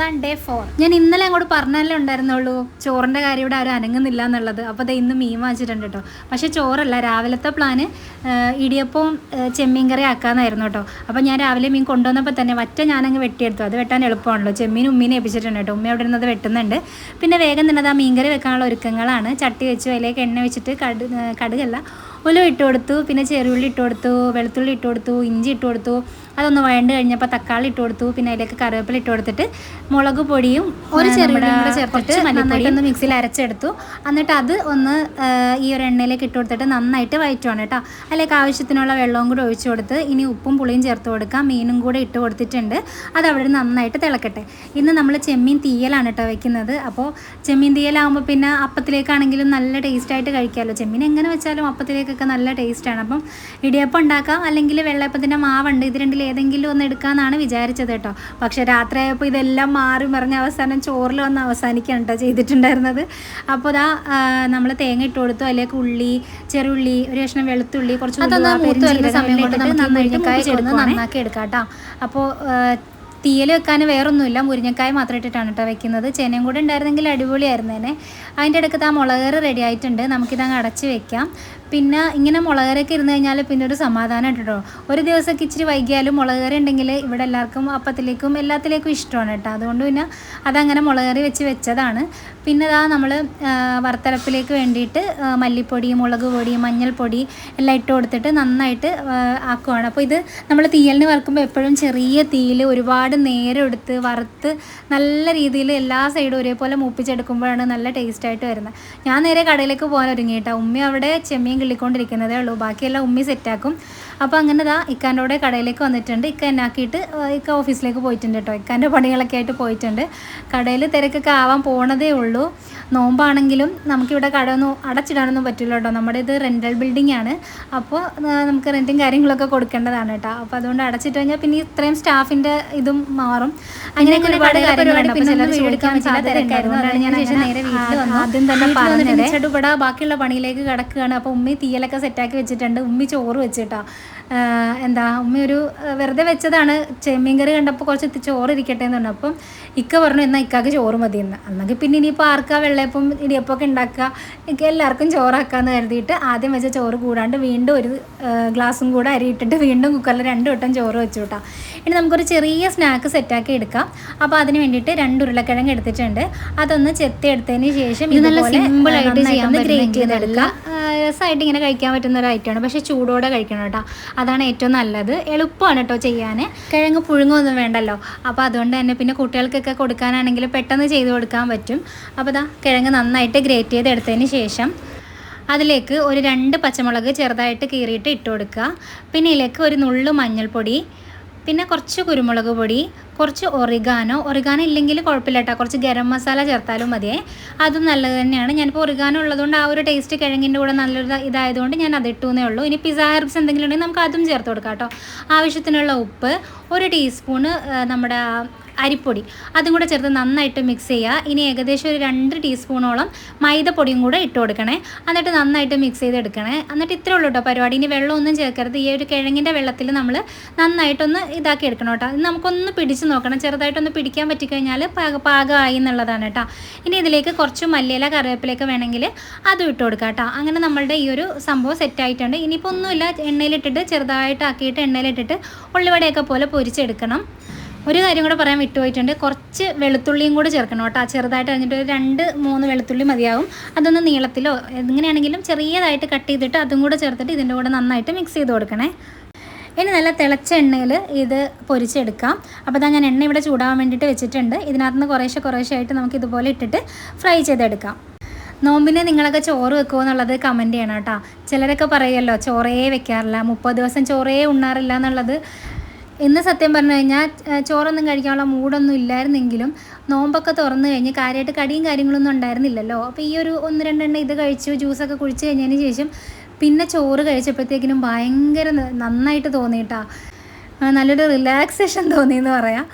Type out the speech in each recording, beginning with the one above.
Ramadan day four ഞാൻ ഇന്നലെ അങ്ങോട്ട് പറഞ്ഞല്ലേ ഉണ്ടായിരുന്നുള്ളൂ. ചോറിന്റെ കാര്യം ഇവിടെ ആരും അനങ്ങുന്നില്ല എന്നുള്ളത്. അപ്പോൾ അത് ഇന്ന് മീൻ വാങ്ങിച്ചിട്ടുണ്ട് കേട്ടോ പക്ഷേ ചോറല്ല രാവിലത്തെ പ്ലാന് ഇടിയപ്പവും ചെമ്മീൻ കറി ആക്കാമെന്നായിരുന്നു കേട്ടോ അപ്പോൾ ഞാൻ രാവിലെ മീൻ കൊണ്ടുവന്നപ്പോൾ തന്നെ വറ്റ ഞാനങ്ങ് വെട്ടിയെടുത്തു. അത് വെട്ടാൻ എളുപ്പമാണല്ലോ. ചെമ്മീൻ ഉമ്മീനെ ഏൽപ്പിച്ചിട്ടുണ്ട് കേട്ടോ ഉമ്മ അവിടെ ഇരുന്നത് വെട്ടുന്നുണ്ട്. പിന്നെ വേഗം തന്നെ ആ മീൻ കറി വെക്കാനുള്ള ഒരുക്കങ്ങളാണ്. ചട്ടി വെച്ചു അതിലേക്ക് എണ്ണ വെച്ചിട്ട് കടു കടുകല്ല. ഉലു ഇട്ട് കൊടുത്തു. പിന്നെ ചെറുള്ളി ഇട്ട് കൊടുത്തു വെളുത്തുള്ളി ഇട്ട് കൊടുത്തു ഇഞ്ചി ഇട്ട് കൊടുത്തു. അതൊന്ന് വഴണ്ട് കഴിഞ്ഞപ്പോൾ തക്കാളി ഇട്ട് കൊടുത്തു. പിന്നെ അതിലേക്ക് കറിവേപ്പില ഇട്ട് കൊടുത്തിട്ട് മുളക് പൊടിയും ഒരു ചെറുള്ളിയും കൂടെ ചേർത്തിട്ട് മിക്സിയിൽ അരച്ചെടുത്തു. എന്നിട്ട് അത് ഒന്ന് ഈ ഒരു എണ്ണയിലേക്ക് ഇട്ട് കൊടുത്തിട്ട് നന്നായിട്ട് വയറ്റുവാണ് കേട്ടോ. അതിലേക്ക് ആവശ്യത്തിനുള്ള വെള്ളവും കൂടെ ഒഴിച്ചു കൊടുത്ത് ഇനി ഉപ്പും പുളിയും ചേർത്ത് കൊടുക്കാം. മീനും കൂടെ ഇട്ട് കൊടുത്തിട്ടുണ്ട്. അത് അവിടെ നിന്ന് നന്നായിട്ട് തിളക്കട്ടെ. ഇന്ന് നമ്മൾ ചെമ്മീൻ തീയലാണ് കേട്ടോ വെക്കുന്നത്. അപ്പോൾ ചെമ്മീൻ തീയലാകുമ്പോൾ പിന്നെ അപ്പത്തിലേക്കാണെങ്കിലും നല്ല ടേസ്റ്റായിട്ട് കഴിക്കാമല്ലോ ചെമ്മീൻ എങ്ങനെ വെച്ചാലും അപ്പത്തിലേക്കൊക്കെ നല്ല ടേസ്റ്റാണ്. അപ്പം ഇടിയപ്പം ഉണ്ടാക്കാം. അല്ലെങ്കിൽ വെള്ളയപ്പത്തിന്റെ മാവുണ്ട്. ഇത് രണ്ടിൽ ഏതെങ്കിലും ഒന്ന് എടുക്കാമെന്നാണ് വിചാരിച്ചത് കേട്ടോ. പക്ഷേ രാത്രിയായപ്പോൾ ഇതെല്ലാം മാറി മറിഞ്ഞ അവസാനം ചോറിൽ വന്ന് അവസാനിക്കുകയാണ് കേട്ടോ ചെയ്തിട്ടുണ്ടായിരുന്നത്. അപ്പോൾ ഇതാ നമ്മൾ തേങ്ങ ഇട്ട് കൊടുത്തു. അതിലേക്ക് ഉള്ളി ചെറുള്ളി ഒരു കഷ്ണം വെളുത്തുള്ളി കുറച്ച് നന്നാക്കി എടുക്കാം കേട്ടോ. അപ്പോൾ തീയൽ വെക്കാൻ വേറൊന്നുമില്ല. മുരിങ്ങക്കായ മാത്രം ഇട്ടിട്ടാണ് കേട്ടോ വെക്കുന്നത്. ചേനയും കൂടെ ഉണ്ടായിരുന്നെങ്കിൽ അടിപൊളിയായിരുന്നു തന്നെ. അതിന്റെ ഇടയ്ക്ക് ആ മുളക് റെഡി ആയിട്ടുണ്ട്. നമുക്കിതങ്ങ് അടച്ച് വെക്കാം. പിന്നെ ഇങ്ങനെ മുളകരൊക്കെ ഇരുന്ന് കഴിഞ്ഞാൽ പിന്നെ ഒരു സമാധാനം കേട്ടോ ഒരു ദിവസമൊക്കെ ഇച്ചിരി വൈകിയാലും മുളകറി ഉണ്ടെങ്കിൽ ഇവിടെ എല്ലാവർക്കും അപ്പത്തിലേക്കും എല്ലാത്തിലേക്കും ഇഷ്ടമാണ് കേട്ടോ അതുകൊണ്ട് പിന്നെ അതങ്ങനെ മുളകറി വെച്ച് വെച്ചതാണ്. പിന്നെ ഇതാ നമ്മൾ വറുത്തരപ്പിലേക്ക് വേണ്ടിയിട്ട് മല്ലിപ്പൊടി മുളക് പൊടി മഞ്ഞൾപ്പൊടി എല്ലാം ഇട്ട് കൊടുത്തിട്ട് നന്നായിട്ട് ആക്കുവാണ്. അപ്പോൾ ഇത് നമ്മൾ തീയലിന് വറുക്കുമ്പോൾ എപ്പോഴും ചെറിയ തീയിൽ ഒരുപാട് നേരം എടുത്ത് വറുത്ത് നല്ല രീതിയിൽ എല്ലാ സൈഡും ഒരേപോലെ മൂപ്പിച്ചെടുക്കുമ്പോഴാണ് നല്ല ടേസ്റ്റ് ആയിട്ട് വരുന്നത്. ഞാൻ നേരെ കടയിലേക്ക് പോകാൻ ഒരുങ്ങി കേട്ടോ ഉമ്മി അവിടെ ചെമ്മീൻ കിള്ളിക്കൊണ്ടിരിക്കുന്നതേ ഉള്ളൂ. ബാക്കിയെല്ലാം ഉമ്മി സെറ്റാക്കും അപ്പോൾ അങ്ങനെ ദാ ഇക്കാന്റെ കൂടെ കടയിലേക്ക് വന്നിട്ടുണ്ട്. ഇക്ക എന്നാക്കിയിട്ട് ഇക്ക ഓഫീസിലേക്ക് പോയിട്ടുണ്ട് കേട്ടോ ഇക്കാന്റെ പണികളൊക്കെ ആയിട്ട് പോയിട്ടുണ്ട്. കടയിൽ തിരക്കൊക്കെ ആവാൻ പോണതേ ഉള്ളൂ. നോമ്പാണെങ്കിലും നമുക്കിവിടെ കടയൊന്നും അടച്ചിടാനൊന്നും പറ്റില്ല കേട്ടോ. നമ്മുടെ ഇത് റെന്റൽ ബിൽഡിംഗ് ആണ്. അപ്പോൾ നമുക്ക് റെന്റും കാര്യങ്ങളൊക്കെ കൊടുക്കേണ്ടതാണ് കേട്ടോ. അപ്പോൾ അതുകൊണ്ട് അടച്ചിട്ട് കഴിഞ്ഞാൽ പിന്നെ ഇത്രയും സ്റ്റാഫിന്റെ ഇതും മാറും. അങ്ങനെയൊക്കെ ഒരുപാട് കാര്യങ്ങളുണ്ട്. അപ്പോൾ ചോദിക്കാൻ ആദ്യം തന്നെ പറഞ്ഞത്. ഇവിടെ ബാക്കിയുള്ള പണിയിലേക്ക് കിടക്കുകയാണ്. അപ്പോൾ ഉമ്മി തീയലൊക്കെ സെറ്റാക്കി വെച്ചിട്ടുണ്ട്. ഉമ്മി ചോറ് വെച്ചിട്ടാ. എന്താ ഉമ്മ ഒരു വെറുതെ വെച്ചതാണ്. ചെമ്മീൻ കറി കണ്ടപ്പോൾ കുറച്ച് ചോറ് ഇരിക്കട്ടെ എന്ന് പറഞ്ഞു. അപ്പം ഇക്ക പറഞ്ഞു എന്നാൽ ഇക്കാക്ക് ചോറ് മതി എന്ന് അന്നെങ്കിൽ പിന്നെ ഇനിയിപ്പോൾ ആർക്കാ വെള്ളയപ്പം ഇടിയപ്പമൊക്കെ ഉണ്ടാക്കുക. എനിക്ക് എല്ലാവർക്കും ചോറാക്കാന്ന് കരുതിയിട്ട് ആദ്യം വെച്ച ചോറ് കൂടാണ്ട് വീണ്ടും ഒരു ഗ്ലാസും കൂടെ അരിയിട്ടിട്ട് വീണ്ടും കുക്കറിൽ രണ്ട് വട്ടം ചോറ് വെച്ചു കേട്ടോ ഇനി നമുക്കൊരു ചെറിയ സ്നാക്ക് സെറ്റാക്കി എടുക്കാം. അപ്പോൾ അതിന് വേണ്ടിയിട്ട് രണ്ട് ഉരുളക്കിഴങ്ങ് എടുത്തിട്ടുണ്ട്. അതൊന്ന് ചെത്തി എടുത്തതിന് ശേഷം ഇത് നല്ല സിമ്പിളായിട്ട് ചെയ്യാൻ ഗ്രേറ്റ് ചെയ്തെടുക്കുക രസമായിട്ട് ഇങ്ങനെ കഴിക്കാൻ പറ്റുന്ന ഒരു ഐറ്റമാണ് പക്ഷേ ചൂടോടെ കഴിക്കണം കേട്ടോ. അതാണ് ഏറ്റവും നല്ലത്. എളുപ്പമാണ് കേട്ടോ ചെയ്യാൻ കിഴങ്ങ് പുഴുങ്ങൊന്നും വേണ്ടല്ലോ. അപ്പോൾ അതുകൊണ്ട് തന്നെ പിന്നെ കുട്ടികൾക്കൊക്കെ കൊടുക്കാനാണെങ്കിൽ പെട്ടെന്ന് ചെയ്ത് കൊടുക്കാൻ പറ്റും. അപ്പോൾ ഇതാ കിഴങ്ങ് നന്നായിട്ട് ഗ്രേറ്റ് ചെയ്തെടുത്തതിന് ശേഷം അതിലേക്ക് ഒരു രണ്ട് പച്ചമുളക് ചെറുതായിട്ട് കീറിയിട്ട് ഇട്ട് കൊടുക്കുക. പിന്നെ ഇതിലേക്ക് ഒരു നുള്ളു മഞ്ഞൾപ്പൊടി പിന്നെ കുറച്ച് കുരുമുളക് പൊടി കുറച്ച് ഒറിഗാനോ. ഒറിഗാനോ ഇല്ലെങ്കിൽ കുഴപ്പമില്ല കേട്ടോ കുറച്ച് ഗരം മസാല ചേർത്താലും മതിയേ. അതും നല്ലത് തന്നെയാണ്. ഞാനിപ്പോൾ ഒറിഗാനോ ഉള്ളതുകൊണ്ട് ആ ഒരു ടേസ്റ്റ് കിഴങ്ങിന്റെ കൂടെ നല്ലൊരു ഇത- ഇതായതുകൊണ്ട് ഞാൻ അത് ഇട്ടുവെന്നേ ഉള്ളൂ. ഇനി പിസ ഹെർബ്സ് എന്തെങ്കിലും ഉണ്ടെങ്കിൽ നമുക്ക് അതും ചേർത്ത് കൊടുക്കാം കേട്ടോ ആവശ്യത്തിനുള്ള ഉപ്പ് ഒരു ടീസ്പൂണ് നമ്മുടെ അരിപ്പൊടി. അതും കൂടെ ചേർത്ത് നന്നായിട്ട് മിക്സ് ചെയ്യുക. ഇനി ഏകദേശം ഒരു രണ്ട് ടീസ്പൂണോളം മൈദപ്പൊടിയും കൂടെ ഇട്ട് കൊടുക്കണേ. എന്നിട്ട് നന്നായിട്ട് മിക്സ് ചെയ്തെടുക്കണേ. എന്നിട്ട് ഇത്രേ ഉള്ളൂ കേട്ടോ പരിപാടി. ഇനി വെള്ളമൊന്നും ചേർക്കരുത്. ഈ ഒരു കിഴങ്ങിന്റെ വെള്ളത്തിൽ നമ്മൾ നന്നായിട്ടൊന്ന് ഇതാക്കി എടുക്കണം കേട്ടോ നമുക്കൊന്ന് പിടിച്ച് നോക്കണം. ചെറുതായിട്ടൊന്ന് പിടിക്കാൻ പറ്റിക്കഴിഞ്ഞാൽ പാക പാകമായി എന്നുള്ളതാണ് കേട്ടോ ഇനി ഇതിലേക്ക് കുറച്ച് മല്ലിയില കറിവേപ്പിലേക്ക് വേണമെങ്കിൽ അതും ഇട്ട് കൊടുക്കാം കേട്ടോ അങ്ങനെ നമ്മളുടെ ഈ ഒരു സംഭവം സെറ്റായിട്ടുണ്ട് ഇനിയിപ്പോൾ ഒന്നുമില്ല. എണ്ണയിലിട്ടിട്ട് ചെറുതായിട്ട് ആക്കിയിട്ട് എണ്ണയിലിട്ടിട്ട് ഉള്ളിവടയൊക്കെ പോലെ പൊരിച്ചെടുക്കണം. ഒരു കാര്യം കൂടെ പറയാൻ വിട്ടുപോയിട്ടുണ്ട്. കുറച്ച് വെളുത്തുള്ളിയും കൂടെ ചേർക്കണം കേട്ടോ. ചെറുതായിട്ട് അറിഞ്ഞിട്ട് ഒരു രണ്ട് മൂന്ന് വെളുത്തുള്ളി മതിയാവും. അതൊന്ന് നീളത്തിലോ എങ്ങനെയാണെങ്കിലും ചെറിയതായിട്ട് കട്ട് ചെയ്തിട്ട് അതും കൂടെ ചേർത്തിട്ട് ഇതിന്റെ കൂടെ നന്നായിട്ട് മിക്സ് ചെയ്ത് കൊടുക്കണേ. ഇനി നല്ല തിളച്ച എണ്ണയിൽ ഇത് പൊരിച്ചെടുക്കാം. അപ്പോൾ ഞാൻ എണ്ണ ഇവിടെ ചൂടാവാൻ വേണ്ടിയിട്ട് വെച്ചിട്ടുണ്ട്. ഇതിനകത്ത് നിന്ന് കുറേശ്ശെ കുറേശ്ശെ ആയിട്ട് നമുക്ക് ഇതുപോലെ ഇട്ടിട്ട് ഫ്രൈ ചെയ്തെടുക്കാം. നോമ്പിന് നിങ്ങളൊക്കെ ചോറ് വെക്കുമോ എന്നുള്ളത് കമന്റ് ചെയ്യണം കേട്ടോ. ചിലരൊക്കെ പറയുമല്ലോ ചോറേ വെക്കാറില്ല. മുപ്പത് ദിവസം ചോറേ ഉണ്ണാറില്ല എന്നുള്ളത് ഇന്ന് സത്യം പറഞ്ഞു കഴിഞ്ഞാൽ ചോറൊന്നും കഴിക്കാനുള്ള മൂടൊന്നും ഇല്ലായിരുന്നെങ്കിലും നോമ്പൊക്കെ തുറന്നു കഴിഞ്ഞ് കാര്യമായിട്ട് കടിയും കാര്യങ്ങളൊന്നും ഉണ്ടായിരുന്നില്ലല്ലോ. അപ്പോൾ ഈ ഒരു ഒന്ന് രണ്ടെണ്ണം ഇത് കഴിച്ചു ജ്യൂസൊക്കെ കുടിച്ച് കഴിഞ്ഞതിന് ശേഷം പിന്നെ ചോറ് കഴിച്ചപ്പോഴത്തേക്കിനും ഭയങ്കര നന്നായിട്ട് തോന്നിയിട്ടാ. നല്ലൊരു റിലാക്സേഷൻ തോന്നിയെന്ന് പറയാം.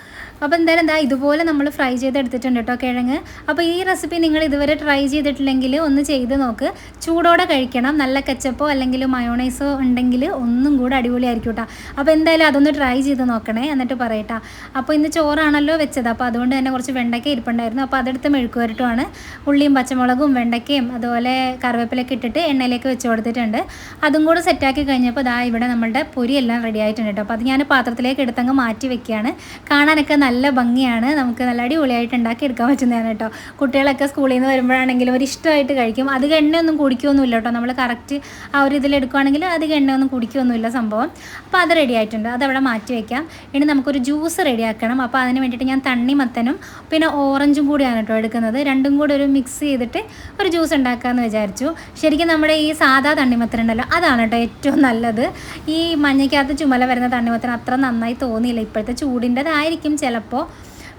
അപ്പോൾ എന്തായാലും എന്താ ഇതുപോലെ നമ്മൾ ഫ്രൈ ചെയ്തെടുത്തിട്ടുണ്ട് കേട്ടോ കിഴങ്ങ്. അപ്പോൾ ഈ റെസിപ്പി നിങ്ങൾ ഇതുവരെ ട്രൈ ചെയ്തിട്ടില്ലെങ്കിൽ ഒന്ന് ചെയ്ത് നോക്ക്. ചൂടോടെ കഴിക്കണം. നല്ല കച്ചപ്പോ അല്ലെങ്കിൽ മയോണൈസോ ഉണ്ടെങ്കിൽ ഒന്നും കൂടെ അടിപൊളിയായിരിക്കും കേട്ടോ അപ്പോൾ എന്തായാലും അതൊന്ന് ട്രൈ ചെയ്ത് നോക്കണേ. എന്നിട്ട് പറയട്ടാ. അപ്പോൾ ഇന്ന് ചോറാണല്ലോ വെച്ചത്. അപ്പോൾ അതുകൊണ്ട് തന്നെ കുറച്ച് വെണ്ടയ്ക്ക ഇരിപ്പുണ്ടായിരുന്നു. അപ്പോൾ അതെടുത്ത് മെഴുക്ക് വരട്ടുമാണ് ഉള്ളിയും പച്ചമുളകും വെണ്ടയ്ക്കയും അതുപോലെ കറിവേപ്പിലൊക്കെ ഇട്ടിട്ട് എണ്ണയിലേക്ക് വെച്ച് കൊടുത്തിട്ടുണ്ട്. അതും കൂടെ സെറ്റാക്കി കഴിഞ്ഞപ്പോൾ ദാ ഇവിടെ നമ്മളുടെ പൊരി എല്ലാം റെഡി ആയിട്ടുണ്ട് കേട്ടോ അപ്പോൾ അത് ഞാൻ പാത്രത്തിലേക്ക് എടുത്തങ്ങ് മാറ്റി വെക്കുകയാണ്. കാണാനൊക്കെ നല്ല ഭംഗിയാണ്. നമുക്ക് നല്ല അടിപൊളിയായിട്ട് ഉണ്ടാക്കി എടുക്കാൻ പറ്റുന്നതാണ് കേട്ടോ. കുട്ടികളൊക്കെ സ്കൂളിൽ നിന്ന് വരുമ്പോഴാണെങ്കിലും ഒരു ഇഷ്ടമായിട്ട് കഴിക്കും. അധികം എണ്ണയൊന്നും കുടിക്കുകയൊന്നുമില്ല കേട്ടോ. നമ്മൾ കറക്റ്റ് ആ ഒരു ഇതിൽ എടുക്കുകയാണെങ്കിൽ അധികം എണ്ണയൊന്നും കുടിക്കുകയൊന്നുമില്ല സംഭവം. അപ്പോൾ അത് റെഡി ആയിട്ടുണ്ട്. അതവിടെ മാറ്റി വയ്ക്കാം ഇനി നമുക്കൊരു ജ്യൂസ് റെഡിയാക്കണം അപ്പോൾ അതിന് വേണ്ടിയിട്ട് ഞാൻ തണ്ണിമത്തനും പിന്നെ ഓറഞ്ചും കൂടിയാണ് കേട്ടോ എടുക്കുന്നത്. രണ്ടും കൂടി ഒരു മിക്സ് ചെയ്തിട്ട് ഒരു ജ്യൂസ് ഉണ്ടാക്കാമെന്ന് വിചാരിച്ചു. ശരിക്കും നമ്മുടെ ഈ സാധാ തണ്ണിമത്തൻ ഉണ്ടല്ലോ അതാണ് കേട്ടോ ഏറ്റവും നല്ലത്. ഈ മഞ്ഞയ്ക്കകത്ത് ചുമല വരുന്ന തണ്ണിമത്തൻ അത്ര നന്നായി തോന്നിയില്ല. ഇപ്പോഴത്തെ ചൂടിന്റെതായിരിക്കും ചിലപ്പോൾ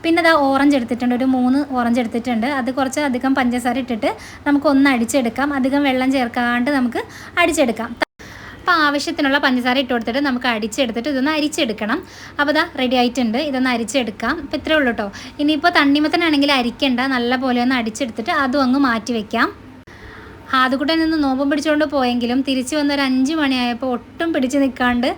പിന്നെ അത് ഓറഞ്ച് എടുത്തിട്ടുണ്ട്. ഒരു മൂന്ന് ഓറഞ്ച് എടുത്തിട്ടുണ്ട്. അത് കുറച്ച് അധികം പഞ്ചസാര ഇട്ടിട്ട് നമുക്ക് ഒന്ന് അടിച്ചെടുക്കാം. അധികം വെള്ളം ചേർക്കാണ്ട് നമുക്ക് അടിച്ചെടുക്കാം. അപ്പോൾ ആവശ്യത്തിനുള്ള പഞ്ചസാര ഇട്ട് കൊടുത്തിട്ട് നമുക്ക് അടിച്ചെടുത്തിട്ട് ഇതൊന്ന് അരിച്ചെടുക്കണം. അപ്പോൾ ഇതാ റെഡി ആയിട്ടുണ്ട്. ഇതൊന്ന് അരിച്ചെടുക്കാം. അപ്പോൾ ഇത്രേ ഉള്ളൂ കേട്ടോ ഇനിയിപ്പോൾ തണ്ണിമത്തനാണെങ്കിൽ അരിക്കണ്ട. നല്ല പോലെ ഒന്ന് അടിച്ചെടുത്തിട്ട് അതും അങ്ങ് മാറ്റി വെക്കാം. ആദ്യക്കൂട്ടൻ നിന്ന് നോമ്പും പിടിച്ചുകൊണ്ട് പോയെങ്കിലും തിരിച്ച് വന്ന ഒരു അഞ്ച് മണിയായപ്പോൾ ഒട്ടും പിടിച്ച് നിൽക്കാണ്ട്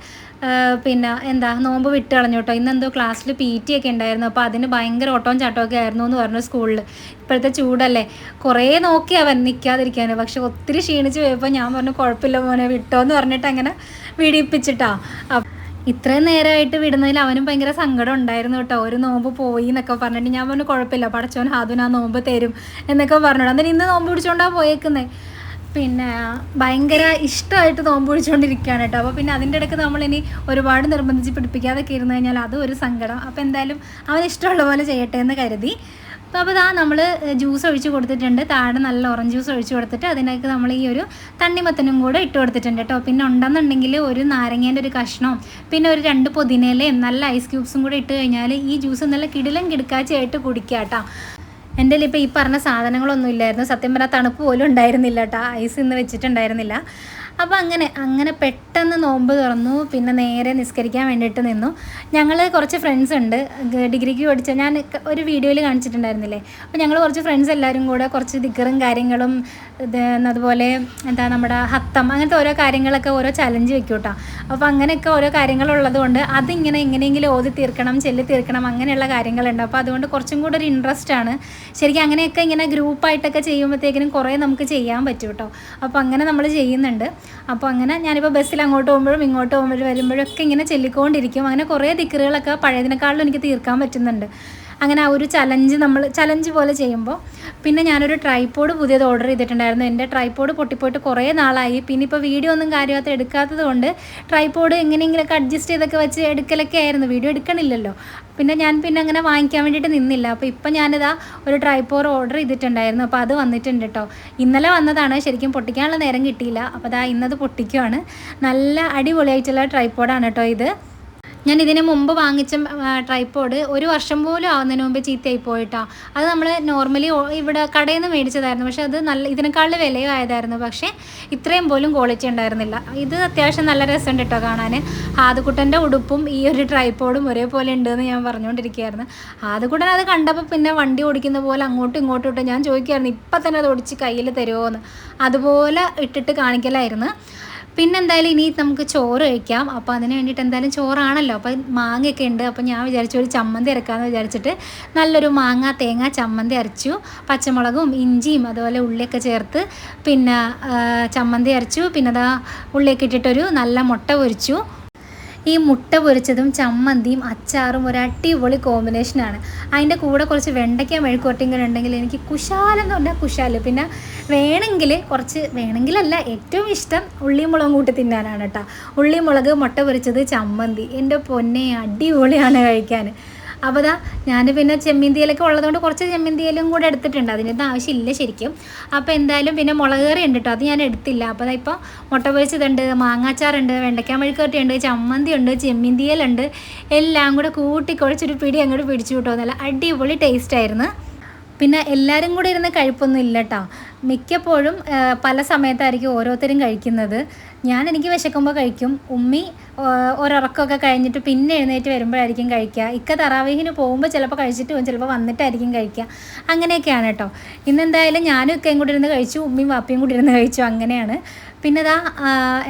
പിന്നെ എന്താ നോമ്പ് വിട്ട് കളഞ്ഞു കേട്ടോ ഇന്നെന്തോ ക്ലാസ്സിൽ പി ടി ഒക്കെ ഉണ്ടായിരുന്നു. അപ്പോൾ അതിന് ഭയങ്കര ഓട്ടവും ചാട്ടവും ഒക്കെ ആയിരുന്നു എന്ന് പറഞ്ഞു സ്കൂളിൽ ഇപ്പോഴത്തെ ചൂടല്ലേ. കുറേ നോക്കി അവൻ നിൽക്കാതിരിക്കാൻ പക്ഷെ ഒത്തിരി ക്ഷീണിച്ച് പോയപ്പോൾ ഞാൻ പറഞ്ഞു കുഴപ്പമില്ല മോനെ വിട്ടോ എന്ന് പറഞ്ഞിട്ട് അങ്ങനെ വീടിപ്പിച്ചിട്ടാ ഇത്രയും നേരമായിട്ട് വിടുന്നതിൽ അവനും ഭയങ്കര സങ്കടം ഉണ്ടായിരുന്നു കേട്ടോ. ഒരു നോമ്പ് പോയി എന്നൊക്കെ പറഞ്ഞിട്ട് ഞാൻ പറഞ്ഞു കുഴപ്പമില്ല പടച്ചോൻ ഹാദുൻ ആ നോമ്പ് തരും എന്നൊക്കെ പറഞ്ഞു അന്നേരം ഇന്ന് നോമ്പ് പിടിച്ചോണ്ടാ പോയേക്കുന്നത് പിന്നെ ഭയങ്കര ഇഷ്ടമായിട്ട് നോമ്പ് പിടിച്ചുകൊണ്ടിരിക്കുകയാണ് കേട്ടോ. അപ്പോൾ പിന്നെ അതിന്റെ ഇടയ്ക്ക് നമ്മൾ ഇനി ഒരുപാട് നിർബന്ധിച്ച് പിടിപ്പിക്കാതൊക്കെ ഇരുന്ന് കഴിഞ്ഞാൽ അതും ഒരു സങ്കടം. അപ്പോൾ എന്തായാലും അവൻ ഇഷ്ടമുള്ള പോലെ ചെയ്യട്ടെ എന്ന് കരുതി. അപ്പോൾ അപ്പോൾ ഇതാ നമ്മൾ ജ്യൂസ് ഒഴിച്ച് കൊടുത്തിട്ടുണ്ട്. താഴെ നല്ല ഓറഞ്ച് ജ്യൂസ് ഒഴിച്ച് കൊടുത്തിട്ട് അതിനകത്ത് നമ്മൾ ഈ ഒരു തണ്ണിമത്തനും കൂടെ ഇട്ട് കൊടുത്തിട്ടുണ്ട് കേട്ടോ. പിന്നെ ഉണ്ടെന്നുണ്ടെങ്കിൽ ഒരു നാരങ്ങേന്റെ ഒരു കഷ്ണവും പിന്നെ ഒരു രണ്ട് പുതിനയിലയും നല്ല ഐസ് ക്യൂബ്സും കൂടെ ഇട്ട് കഴിഞ്ഞാൽ ഈ ജ്യൂസ് നല്ല കിടിലം കിടക്കാച്ചയായിട്ട് കുടിക്കുക കേട്ടോ. എന്റെ ഇപ്പോൾ ഈ പറഞ്ഞ സാധനങ്ങളൊന്നും ഇല്ലായിരുന്നു. സത്യം പറഞ്ഞാൽ തണുപ്പ് പോലും ഉണ്ടായിരുന്നില്ല കേട്ടോ ഐസ് ഇന്ന് വെച്ചിട്ടുണ്ടായിരുന്നില്ല. അപ്പോൾ അങ്ങനെ അങ്ങനെ പെട്ടെന്ന് നോമ്പ് തുറന്നു. പിന്നെ നേരെ നിസ്കരിക്കാൻ വേണ്ടിയിട്ട് നിന്നു. ഞങ്ങൾ കുറച്ച് ഫ്രണ്ട്സ് ഉണ്ട്. ഡിഗ്രിക്ക് പഠിച്ച ഞാൻ ഒരു വീഡിയോയിൽ കാണിച്ചിട്ടുണ്ടായിരുന്നില്ലേ? അപ്പോൾ ഞങ്ങൾ കുറച്ച് ഫ്രണ്ട്സ് എല്ലാവരും കൂടെ കുറച്ച് ദിഗറും കാര്യങ്ങളും അതുപോലെ എന്താ നമ്മുടെ ഹത്തം അങ്ങനത്തെ ഓരോ കാര്യങ്ങളൊക്കെ ഓരോ ചലഞ്ച് വെക്കും കേട്ടോ അപ്പോൾ അങ്ങനെയൊക്കെ ഓരോ കാര്യങ്ങളുള്ളത് കൊണ്ട് അതിങ്ങനെ എങ്ങനെയെങ്കിലും ഓതി തീർക്കണം ചെല്ലി തീർക്കണം അങ്ങനെയുള്ള കാര്യങ്ങളുണ്ട്. അപ്പോൾ അതുകൊണ്ട് കുറച്ചും കൂടെ ഒരു ഇൻട്രസ്റ്റ് ആണ്. ശരിക്കും അങ്ങനെയൊക്കെ ഇങ്ങനെ ഗ്രൂപ്പായിട്ടൊക്കെ ചെയ്യുമ്പോഴത്തേക്കിനും കുറേ നമുക്ക് ചെയ്യാൻ പറ്റും കേട്ടോ അപ്പോൾ അങ്ങനെ നമ്മൾ ചെയ്യുന്നുണ്ട്. അപ്പോൾ അങ്ങനെ ഞാനിപ്പോൾ ബസ്സിൽ അങ്ങോട്ട് പോകുമ്പോഴും ഇങ്ങോട്ട് പോകുമ്പോഴും വരുമ്പോഴും ഒക്കെ ഇങ്ങനെ ചെല്ലിക്കൊണ്ടിരിക്കും. അങ്ങനെ കുറേ ദിക്കറുകളൊക്കെ പഴയതിനേക്കാളും എനിക്ക് തീർക്കാൻ പറ്റുന്നുണ്ട്. അങ്ങനെ ആ ഒരു ചലഞ്ച് നമ്മൾ ചലഞ്ച് പോലെ ചെയ്യുമ്പോൾ പിന്നെ ഞാനൊരു ട്രൈപോഡ് പുതിയത് ഓർഡർ ചെയ്തിട്ടുണ്ടായിരുന്നു. എന്റെ ട്രൈപോഡ് പൊട്ടിപ്പോയിട്ട് കുറേ നാളായി. പിന്നെ ഇപ്പോൾ വീഡിയോ ഒന്നും കാര്യമായിട്ട് എടുക്കാത്തത് കൊണ്ട് ട്രൈപ്പോഡ് എങ്ങനെയെങ്കിലുമൊക്കെ അഡ്ജസ്റ്റ് ചെയ്തൊക്കെ വെച്ച് എടുക്കലൊക്കെ ആയിരുന്നു. വീഡിയോ എടുക്കണില്ലല്ലോ. പിന്നെ ഞാൻ പിന്നെ അങ്ങനെ വാങ്ങിക്കാൻ വേണ്ടിയിട്ട് നിന്നില്ല. അപ്പോൾ ഇപ്പം ഞാനിതാ ഒരു ട്രൈപോർ ഓർഡർ ചെയ്തിട്ടുണ്ടായിരുന്നു. അപ്പോൾ അത് വന്നിട്ടുണ്ട് കേട്ടോ ഇന്നലെ വന്നതാണ്. ശരിക്കും പൊട്ടിക്കാനുള്ള നേരം കിട്ടിയില്ല. അപ്പോൾ അതാ ഇന്നത് പൊട്ടിക്കുവാണ്. നല്ല അടിപൊളിയായിട്ടുള്ള ട്രൈപ്പോഡാണ് കേട്ടോ ഇത്. ഞാൻ ഇതിന് മുമ്പ് വാങ്ങിച്ച ട്രൈപ്പോഡ് ഒരു വർഷം പോലും ആവുന്നതിന് മുമ്പ് ചീത്തയായി പോയിട്ടാ. അത് നമ്മൾ നോർമലി ഇവിടെ കടയിൽ നിന്ന് മേടിച്ചതായിരുന്നു. പക്ഷെ അത് നല്ല ഇതിനേക്കാളും വിലയും ആയതായിരുന്നു. പക്ഷേ ഇത്രയും പോലും ക്വാളിറ്റി ഉണ്ടായിരുന്നില്ല. ഇത് അത്യാവശ്യം നല്ല രസമുണ്ട് കേട്ടോ കാണാൻ ആദ്യക്കുട്ടന്റെ ഉടുപ്പും ഈ ഒരു ട്രൈപ്പോഡും ഒരേപോലെ ഉണ്ടെന്ന് ഞാൻ പറഞ്ഞുകൊണ്ടിരിക്കുകയായിരുന്നു. ആദ്യക്കുട്ടൻ അത് കണ്ടപ്പോൾ പിന്നെ വണ്ടി ഓടിക്കുന്ന പോലെ അങ്ങോട്ടും ഇങ്ങോട്ടും ഇട്ട്. ഞാൻ ചോദിക്കുകയായിരുന്നു ഇപ്പം തന്നെ അത് ഓടിച്ച് കയ്യിൽ തരുമോ എന്ന് അതുപോലെ ഇട്ടിട്ട് കാണിക്കലായിരുന്നു. പിന്നെ എന്തായാലും ഇനി നമുക്ക് ചോറ് കഴിക്കാം. അപ്പോൾ അതിന് വേണ്ടിയിട്ട് എന്തായാലും ചോറാണല്ലോ. അപ്പോൾ മാങ്ങയൊക്കെ ഉണ്ട്. അപ്പോൾ ഞാൻ വിചാരിച്ചു ഒരു ചമ്മന്തി അരക്കാമെന്ന് വിചാരിച്ചിട്ട് നല്ലൊരു മാങ്ങ തേങ്ങ ചമ്മന്തി അരച്ചു. പച്ചമുളകും ഇഞ്ചിയും അതുപോലെ ഉള്ളിയൊക്കെ ചേർത്ത് പിന്നെ ചമ്മന്തി അരച്ചു. പിന്നെ അതാ ഉള്ളിയൊക്കെ ഇട്ടിട്ടൊരു നല്ല മുട്ട പൊരിച്ചു. ഈ മുട്ട പൊരിച്ചതും ചമ്മന്തിയും അച്ചാറും ഒരു അടിപൊളി കോമ്പിനേഷനാണ് അതിന്റെ കൂടെ കുറച്ച് വെണ്ടയ്ക്ക മെഴുക്കുവരട്ടിയും ഉണ്ടെങ്കിൽ എനിക്ക് കുശാലം എന്ന് പറഞ്ഞാൽ കുശാൽ. പിന്നെ വേണമെങ്കിൽ കുറച്ച് വേണമെങ്കിലല്ല ഏറ്റവും ഇഷ്ടം ഉള്ളിയും മുളകും കൂട്ടി തിന്നാനാണ് കേട്ടോ. ഉള്ളി മുളക് മുട്ട പൊരിച്ചത് ചമ്മന്തി. എന്റെ പൊന്നെ അടിപൊളിയാണ് കഴിക്കാൻ. അപ്പോൾ അതാ ഞാൻ പിന്നെ ചെമ്മീന്തിയിലൊക്കെ ഉള്ളതുകൊണ്ട് കുറച്ച് ചെമ്മീന്തിയിലും കൂടെ എടുത്തിട്ടുണ്ട്. അതിനൊന്നും ആവശ്യമില്ല ശരിക്കും. അപ്പോൾ എന്തായാലും പിന്നെ മുളക് കറി ഉണ്ട് കേട്ടോ അത് ഞാൻ എടുത്തില്ല. അപ്പോൾ അതാ ഇപ്പോൾ മുട്ട പൊരിച്ചതുണ്ട് മാങ്ങാച്ചാറുണ്ട് വെണ്ടയ്ക്ക മെഴുക്കുവരട്ടിയുണ്ട് ചമ്മന്തി ഉണ്ട് ചെമ്മീന്തിയലുണ്ട് എല്ലാം കൂടെ കൂട്ടി കുഴച്ചൊരു പിടി അങ്ങോട്ട് പിടിച്ചു കിട്ടുമോ നല്ല അടിപൊളി ടേസ്റ്റ് ആയിരുന്നു. പിന്നെ എല്ലാവരും കൂടെ ഇരുന്ന് കഴിപ്പൊന്നും ഇല്ല കേട്ടോ മിക്കപ്പോഴും പല സമയത്തായിരിക്കും ഓരോരുത്തരും കഴിക്കുന്നത്. ഞാൻ എനിക്ക് വിശക്കുമ്പോൾ കഴിക്കും. ഉമ്മി ഒരിറക്കമൊക്കെ കഴിഞ്ഞിട്ട് പിന്നെ എഴുന്നേറ്റ് വരുമ്പോഴായിരിക്കും കഴിക്കുക. ഇക്ക തറാവീഹിന് പോകുമ്പോൾ ചിലപ്പോൾ കഴിച്ചിട്ട് പോകും ചിലപ്പോൾ വന്നിട്ടായിരിക്കും കഴിക്കുക. അങ്ങനെയൊക്കെയാണ് കേട്ടോ. ഇന്നെന്തായാലും ഞാനും ഇക്കയും കൂടി ഇരുന്ന് കഴിച്ചു ഉമ്മിയും വാപ്പയും കൂടി ഇരുന്ന് കഴിച്ചു. അങ്ങനെയാണ്. പിന്നെ ഇതാ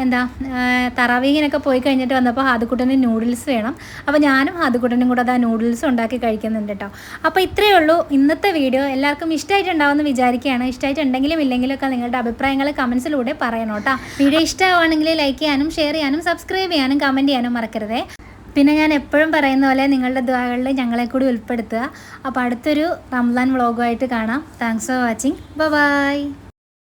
എന്താ ആ, തറാവീഹിനൊക്കെ പോയി കഴിഞ്ഞിട്ട് വന്നപ്പോൾ ഹാദുക്കുട്ടന് നൂഡിൽസ് വേണം. അപ്പോൾ ഞാനും ഹാദുക്കുട്ടനും കൂടെ അതാ നൂഡിൽസ് ഉണ്ടാക്കി കഴിക്കുന്നുണ്ട് കേട്ടോ അപ്പോൾ ഇത്രയേ ഉള്ളൂ ഇന്നത്തെ വീഡിയോ എല്ലാവർക്കും ഇഷ്ടമായിട്ടുണ്ടാവുമെന്ന് വിചാരിക്കുകയാണ്. ഇഷ്ടമായിട്ടുണ്ടെങ്കിലും ഇല്ലെങ്കിലും ഒക്കെ നിങ്ങളുടെ അഭിപ്രായങ്ങൾ കമൻസിലൂടെ പറയണം കേട്ടോ വീഡിയോ ഇഷ്ടമാണെങ്കിൽ ലൈക്ക് ചെയ്യാനും ഷെയർ ചെയ്യാനും സബ്സ്ക്രൈബ് ചെയ്യാനും കമന്റ് ചെയ്യാനും മറക്കരുതേ. പിന്നെ ഞാൻ എപ്പോഴും പറയുന്ന പോലെ നിങ്ങളുടെ ദ്വാകളിൽ ഞങ്ങളെ കൂടി ഉൾപ്പെടുത്തുക. അപ്പോൾ അടുത്തൊരു റംസാൻ വ്ളോഗുമായിട്ട് കാണാം. Thanks for watching bye